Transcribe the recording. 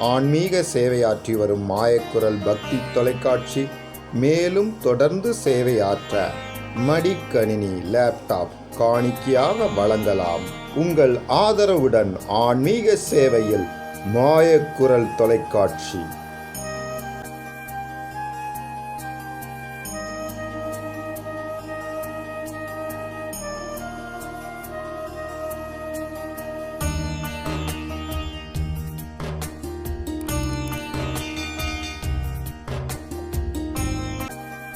ஆன்மீக சேவையாற்றி வரும் மாயக்குரல் பக்தி தொலைக்காட்சி மேலும் தொடர்ந்து சேவையாற்ற மடிக்கணினி லேப்டாப் காணிக்கையாக வழங்கலாம். உங்கள் ஆதரவுடன் ஆன்மீக சேவையில் மாயக்குரல் தொலைக்காட்சி.